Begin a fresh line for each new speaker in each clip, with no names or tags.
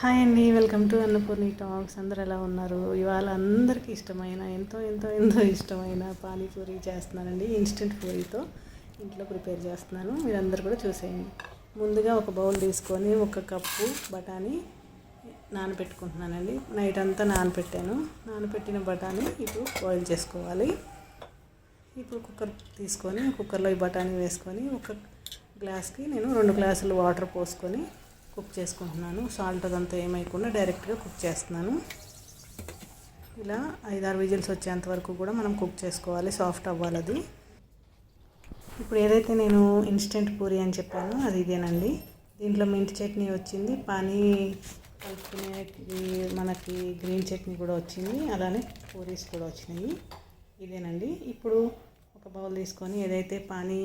Hi అండి welcome to Annapurni talks. అందరు ఎలా ఉన్నారు? ఇవాళ అందరికీ ఇష్టమైన ఎంతో ఎంతో ఎంతో ఇష్టమైన పానీపూరి చేస్తున్నానండి. ఇన్స్టెంట్ పూరీతో ఇంట్లో ప్రిపేర్ చేస్తున్నాను. మీరందరూ కూడా చూసేయండి. ముందుగా ఒక బౌల్ తీసుకొని ఒక కప్పు బఠానీ నానబెట్టుకుంటున్నానండి. నైట్ అంతా నానబెట్టాను. నానబెట్టిన బఠానీ ఇప్పుడు బాయిల్ చేసుకోవాలి. ఇప్పుడు కుక్కర్ తీసుకొని కుక్కర్లో ఈ బఠానీ వేసుకొని ఒక గ్లాస్కి నేను రెండు గ్లాసులు వాటర్ పోసుకొని కుక్ చేసుకుంటున్నాను. సాల్ట్ అదంతా ఏమైకుండా డైరెక్ట్గా కుక్ చేస్తున్నాను. ఇలా ఐదారు విజిల్స్ వచ్చేంత వరకు కూడా మనం కుక్ చేసుకోవాలి. సాఫ్ట్ అవ్వాలి అది ఇప్పుడు ఏదైతే నేను ఇన్స్టెంట్ పూరి అని చెప్పానో అది ఇదేనండి. దీంట్లో మింట్ చట్నీ వచ్చింది. పానీ కలుపుకునే మనకి గ్రీన్ చట్నీ కూడా వచ్చింది. అలానే పూరీస్ కూడా వచ్చినాయి. ఇదేనండి. ఇప్పుడు ఒక బౌల్ తీసుకొని ఏదైతే పానీ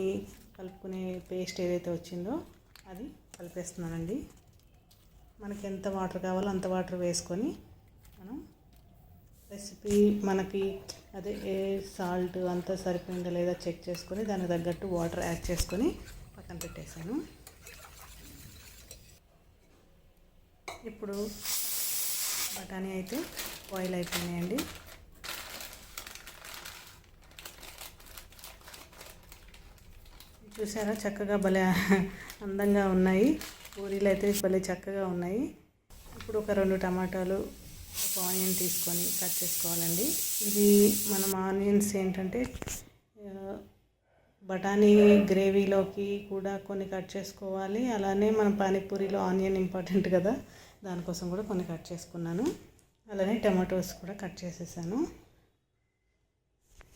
కలుపుకునే పేస్ట్ ఏదైతే వచ్చిందో అది కలిపేస్తున్నానండి. మనకి ఎంత వాటర్ కావాలో అంత వాటర్ వేసుకొని మనం రెసిపీ మనకి అదే ఏ సాల్ట్ అంతా సరిపోయిందా లేదా చెక్ చేసుకొని దానికి తగ్గట్టు వాటర్ యాడ్ చేసుకొని పక్కన పెట్టేశాను. ఇప్పుడు బఠానీ అయితే బాయిల్ అయిపోయినాయండి. చూసారా చక్కగా భలే అందంగా ఉన్నాయి. పూరీలు అయితే భలే చక్కగా ఉన్నాయి. ఇప్పుడు ఒక రెండు టమాటాలు ఒక ఆనియన్ తీసుకొని కట్ చేసుకోవాలండి. ఇది మనం ఆనియన్స్ ఏంటంటే బఠానీ గ్రేవీలోకి కూడా కొన్ని కట్ చేసుకోవాలి. అలానే మనం పానీపూరిలో ఆనియన్ ఇంపార్టెంట్ కదా. దానికోసం కూడా కొన్ని కట్ చేసుకున్నాను. అలానే టమాటోస్ కూడా కట్ చేసేసాను.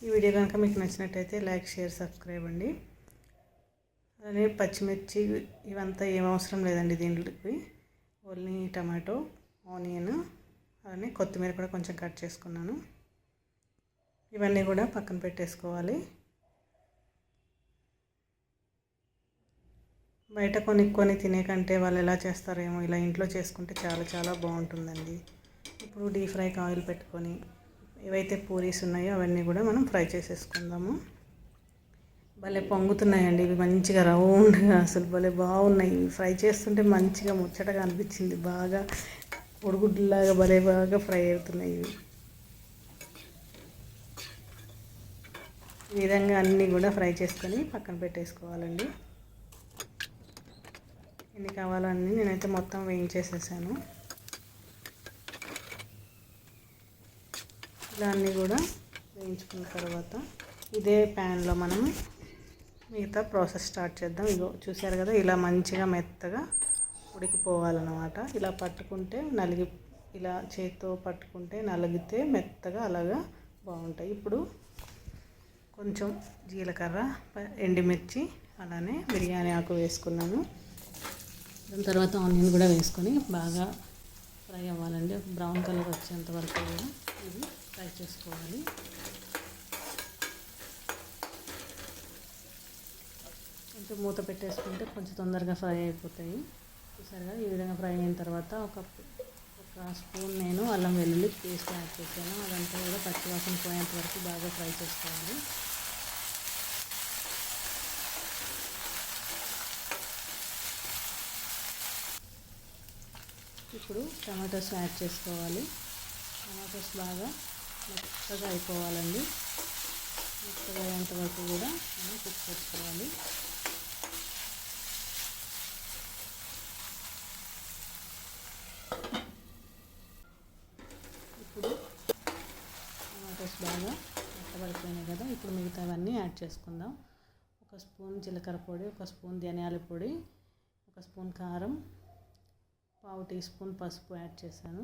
ఈ వీడియో కనుక మీకు నచ్చినట్టయితే లైక్ షేర్ సబ్స్క్రైబ్ అండి. అలానే పచ్చిమిర్చి ఇవంతా ఏం అవసరం లేదండి దీంట్లోకి. ఓన్లీ టమాటో ఆనియన్ అలానే కొత్తిమీర కూడా కొంచెం కట్ చేసుకున్నాను. ఇవన్నీ కూడా పక్కన పెట్టేసుకోవాలి. బయట కొనుక్కొని తినే కంటే వాళ్ళు ఎలా చేస్తారేమో ఇలా ఇంట్లో చేసుకుంటే చాలా చాలా బాగుంటుందండి. ఇప్పుడు డీప్ ఫ్రైకి ఆయిల్ పెట్టుకొని ఏవైతే పూరీస్ ఉన్నాయో అవన్నీ కూడా మనం ఫ్రై చేసేసుకుందాము. భలే పొంగుతున్నాయండి. ఇవి మంచిగా రౌండ్గా అసలు భలే బాగున్నాయి. ఇవి ఫ్రై చేస్తుంటే మంచిగా ముచ్చటగా అనిపించింది. బాగా పొడుగుడ్లాగా భలే బాగా ఫ్రై అవుతున్నాయి ఇవి. ఈ విధంగా అన్నీ కూడా ఫ్రై చేసుకొని పక్కన పెట్టేసుకోవాలండి. ఎన్ని కావాలో నేనైతే మొత్తం వేయించేసేసాను. ఇలా అన్నీ కూడా వేయించుకున్న తర్వాత ఇదే ప్యాన్లో మనం మిగతా ప్రాసెస్ స్టార్ట్ చేద్దాం. ఇగో చూసారు కదా ఇలా మంచిగా మెత్తగా ఉడికిపోవాలన్నమాట. ఇలా పట్టుకుంటే నలిగి ఇలా చేతితో పట్టుకుంటే నలిగితే మెత్తగా అలాగా బాగుంటాయి. ఇప్పుడు కొంచెం జీలకర్ర ఎండిమిర్చి అలానే బిర్యానీ ఆకు వేసుకున్నాను. దాని తర్వాత ఆనియన్ కూడా వేసుకొని బాగా ఫ్రై అవ్వాలండి. బ్రౌన్ కలర్ వచ్చేంత వరకు కూడా ఇది ఫ్రై చేసుకోవాలి. కొంచెం మూత పెట్టేసుకుంటే కొంచెం తొందరగా ఫ్రై అయిపోతాయి. చూసారుగా ఈ విధంగా ఫ్రై అయిన తర్వాత ఒక ఒక స్పూన్ నేను అల్లం వెల్లుల్లి పేస్ట్ యాడ్ చేశాను. అదంతా కూడా పచ్చివాసన పోయేంత వరకు బాగా ఫ్రై చేసుకోవాలి. ఇప్పుడు టమాటోస్ యాడ్ చేసుకోవాలి. టమాటోస్ బాగా మెత్తగా అయిపోవాలండి. మెత్తగా అయ్యేంత వరకు కూడా మనం కుక్ చేసుకోవాలి ఇప్పుడు టమాటోస్ బాగా మెత్తబడిపోయినాయి కదా ఇప్పుడు మిగతావన్నీ యాడ్ చేసుకుందాం. ఒక స్పూన్ జీలకర్ర పొడి ఒక స్పూన్ ధనియాల పొడి ఒక స్పూన్ కారం పావు టీ స్పూన్ పసుపు యాడ్ చేశాను.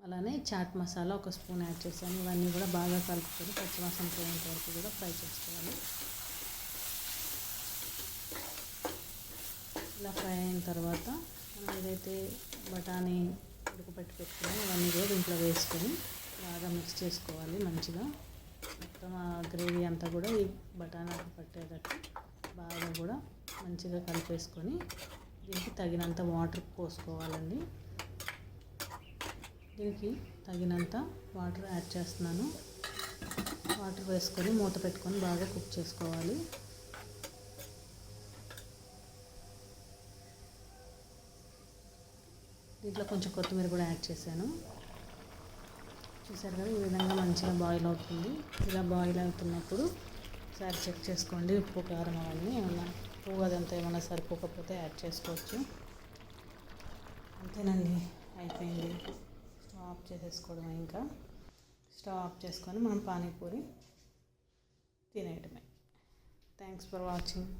అలానే చాట్ మసాలా ఒక స్పూన్ యాడ్ చేశాను. ఇవన్నీ కూడా బాగా కలుపుకొని పచ్చివాసన పోయేంత వరకు కూడా ఫ్రై చేసుకోవాలి. ఇలా ఫ్రై అయిన తర్వాత మనం ఏదైతే బఠానీ ఉడకపెట్టి పెట్టుకున్నామో అవన్నీ కూడా దీంట్లో వేసుకొని బాగా మిక్స్ చేసుకోవాలి మంచిగా. మొత్తం ఆ గ్రేవీ అంతా కూడా ఈ బఠానీ పట్టేటట్టు బాగా కూడా మంచిగా కలిపేసుకొని దీనికి తగినంత వాటర్ పోసుకోవాలండి. దీనికి తగినంత వాటర్ యాడ్ చేస్తున్నాను. వాటర్ వేసుకొని మూత పెట్టుకొని బాగా కుక్ చేసుకోవాలి. దీంట్లో కొంచెం కొత్తిమీర కూడా యాడ్ చేశాను. చూసారు కదా ఈ విధంగా మంచిగా బాయిల్ అవుతుంది. ఇలా బాయిల్ అవుతున్నప్పుడు ఒకసారి చెక్ చేసుకోండి ఉప్పు కారం అవన్నీ ఏమన్నా ఉప్పు అదంతా ఏమైనా సరిపోకపోతే యాడ్ చేసుకోవచ్చు. అంతేనండి అయిపోయింది. స్టవ్ ఆఫ్ చేసేసుకోవడం ఇంకా. స్టవ్ ఆఫ్ చేసుకొని మనం పానీపూరి తినేయటమే థ్యాంక్స్ ఫర్ వాచింగ్